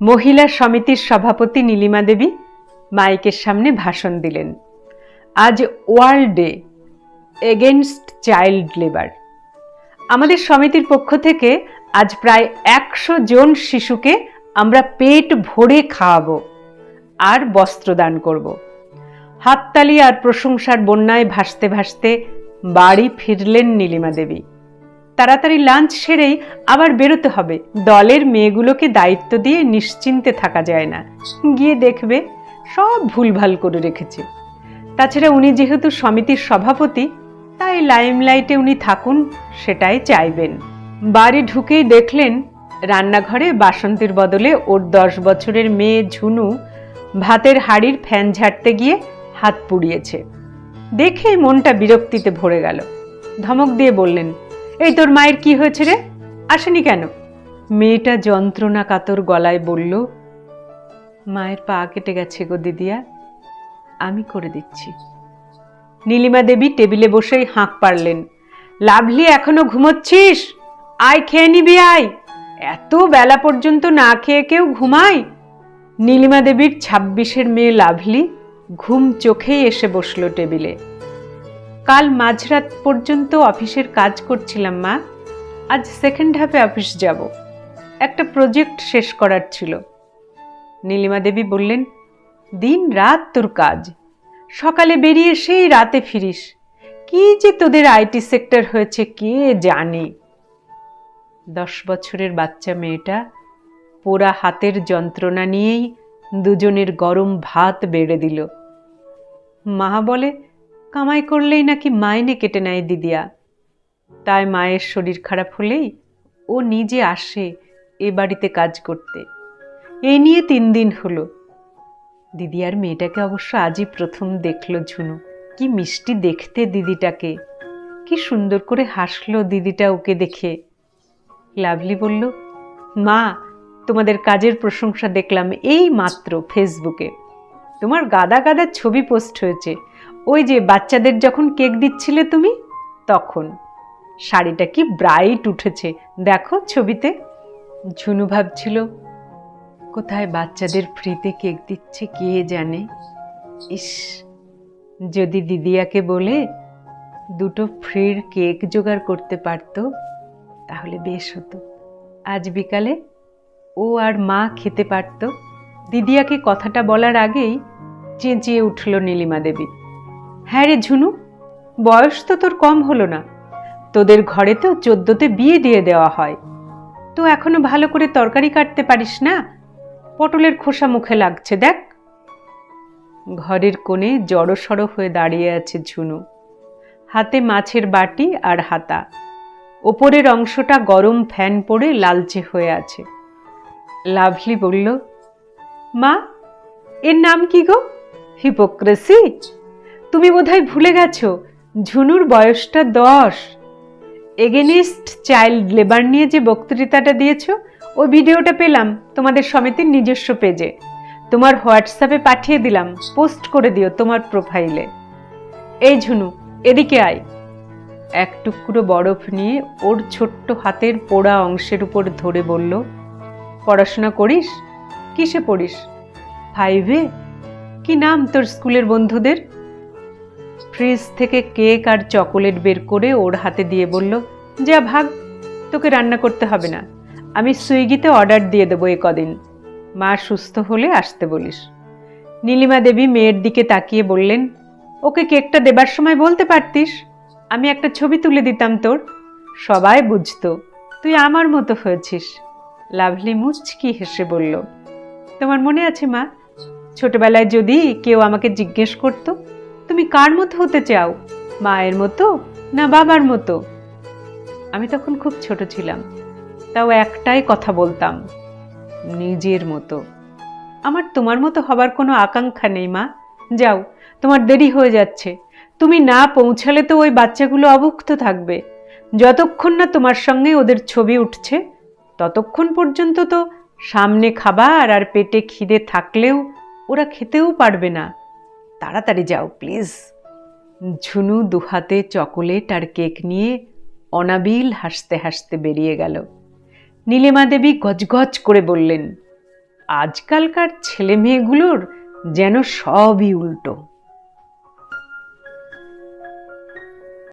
মহিলা সমিতির সভাপতি নীলিমা দেবী মাইকের সামনে ভাষণ দিলেন। আজ world day against child labour. আমাদের সমিতির পক্ষ থেকে আজ প্রায় একশো জন শিশুকে আমরা পেট ভরে খাওয়াবো আর বস্ত্রদান করব। হাততালি আর প্রশংসার বন্যায় ভাসতে ভাসতে বাড়ি ফিরলেন নীলিমা দেবী। তাড়াতাড়ি লাঞ্চ সেরেই আবার বেরোতে হবে। দলের মেয়েগুলোকে দায়িত্ব দিয়ে নিশ্চিন্তে থাকা যায় না। গিয়ে দেখবে সব ভুলভাল করে রেখেছে। তাছাড়া উনি যেহেতু সমিতির সভাপতি, তাই লাইমলাইটে উনি থাকুন, সেটাই চাইবেন। বাড়ি ঢুকেই দেখলেন রান্নাঘরে বাসন্তীর বদলে ওর দশ বছরের মেয়ে ঝুনু ভাতের হাড়ির ফ্যান ঝাড়তে গিয়ে হাত পুড়িয়েছে। দেখেই মনটা বিরক্তিতে ভরে গেল। ধমক দিয়ে বললেন এই তোর মায়ের কি হয়েছে রে? আসেনি কেন? মেয়েটা যন্ত্রণা কাতর গলায় বলল, মায়ের পা কেটে গেছে গো দিদিয়া, আমি করে দিচ্ছি। নীলিমা দেবী টেবিলে বসেই হাঁক পারলেন লাভলি, এখনও ঘুমোচ্ছিস? আয়, খেয়ে নিবি, আয়। এত বেলা পর্যন্ত না খেয়ে কেউ ঘুমায়? নীলিমা দেবীর ছাব্বিশের মেয়ে লাভলি ঘুম চোখেই এসে বসল টেবিলে। কাল মাঝরাত পর্যন্ত অফিসের কাজ করছিলাম, মা। আজ সেকেন্ড হাফে অফিস যাব। একটা প্রজেক্ট শেষ করার ছিল। নীলিমা দেবী বললেন, দিন রাত তোর কাজ। সকালে বেরিয়ে সেই রাতে ফিরিস। কি যে তোদের আইটি সেক্টর হয়েছে কে জানে? দশ বছরের বাচ্চা মেয়েটা পোড়া হাতের যন্ত্রণা নিয়েই দুজনের গরম ভাত বেড়ে দিল। মা বলে কামাই করলেই নাকি মাইনে কেটে নেয় দিদিয়া। তাই মায়ের শরীর খারাপ হলেই ও নিজে আসে এ বাড়িতে কাজ করতে। এই নিয়ে তিন দিন হলো। দিদিয়ার মেয়েটাকে অবশ্য আজই প্রথম দেখল ঝুনু। কি মিষ্টি দেখতে দিদিটাকে। কি সুন্দর করে হাসলো দিদিটা ওকে দেখে। লাভলি বলল, মা, তোমাদের কাজের প্রশংসা দেখলাম এই মাত্র ফেসবুকে। তোমার গাদা গাদা ছবি পোস্ট হয়েছে। ওই যে বাচ্চাদের যখন কেক দিচ্ছিলে তুমি, তখন। শাড়িটা কি ব্রাইট উঠেছে, দেখো ছবিতে। ঝুনু ভাবছিল, কোথায় বাচ্চাদের ফ্রিতে কেক দিচ্ছে কে জানে। ইস, যদি দিদিয়াকে বলে দুটো ফ্রির কেক জোগাড় করতে পারতো, তাহলে বেশ হতো। আজ বিকালে ও আর মা খেতে পারত। দিদিয়াকে কথাটা বলার আগেই চেঁচিয়ে উঠল নীলিমা দেবী। হ্যাঁ রে ঝুনু, বয়স তো তোর কম হলো না। তোদের ঘরে তো চোদ্দতে বিয়ে দিয়ে দেওয়া হয়। তো এখনও ভালো করে তরকারি কাটতে পারিস না? পটলের খোসা মুখে লাগছে, দেখ। ঘরের কোণে জড়সড় হয়ে দাঁড়িয়ে আছে ঝুনু। হাতে মাছের বাটি আর হাতা। ওপরের অংশটা গরম ফ্যান পড়ে লালচে হয়ে আছে। লাভলি বলল, মা, এর নাম কি গো? হিপোক্রেসি? তুমি বোধহয় ভুলে গেছো, ঝুনুর বয়সটা দশ। এগেনিস্ট চাইল্ড লেবার নিয়ে যে বক্তৃতাটা দিয়েছ, ওই ভিডিওটা পেলাম তোমাদের সমিতির নিজস্ব পেজে তোমার হোয়াটসঅ্যাপে পাঠিয়ে দিলাম, পোস্ট করে দিও তোমার প্রোফাইলে এই ঝুনু, এদিকে আয়। এক টুকরো বরফ নিয়ে ওর ছোট্ট হাতের পোড়া অংশের উপর ধরে বলল, পড়াশোনা করিস? কিসে পড়িস? ফাইভে কি নাম তোর স্কুলের বন্ধুদের? ফ্রিজ থেকে কেক আর চকোলেট বের করে ওর হাতে দিয়ে বলল, যা ভাগ, তোকে রান্না করতে হবে না। আমি সুইগিতে অর্ডার দিয়ে দেবো এ কদিন। মা সুস্থ হলে আসতে বলিস। নীলিমা দেবী মেয়ের দিকে তাকিয়ে বললেন, ওকে কেকটা দেবার সময় বলতে পারতিস? আমি একটা ছবি তুলে দিতাম তোর। সবাই বুঝতো, তুই আমার মতো হয়েছিস। লাভলি মুচকি হেসে বলল, তোমার মনে আছে মা? ছোটবেলায় যদি কেউ আমাকে জিজ্ঞেস করতো তুমি কার মতো হতে চাও? মায়ের মতো না বাবার মতো? আমি তখন খুব ছোট ছিলাম, তাও একটাই কথা বলতাম, নিজের মতো। আমার তোমার মতো হবার কোনো আকাঙ্ক্ষা নেই, মা। যাও, তোমার দেরি হয়ে যাচ্ছে। তুমি না পৌঁছালে তো ওই বাচ্চাগুলো অভুক্ত থাকবে। যতক্ষণ না তোমার সঙ্গে ওদের ছবি উঠছে, ততক্ষণ পর্যন্ত তো সামনে খাবার আর পেটে খিদে থাকলেও ওরা খেতেও পারবে না। তাড়াতাড়ি যাও, প্লিজ। ঝুনু দুহাতে চকোলেট আর কেক নিয়ে অনাবিল হাসতে হাসতে বেরিয়ে গেল। নীলিমা দেবী গজগজ করে বললেন, আজকালকার ছেলে মেয়েগুলোর যেন সবই উল্টো।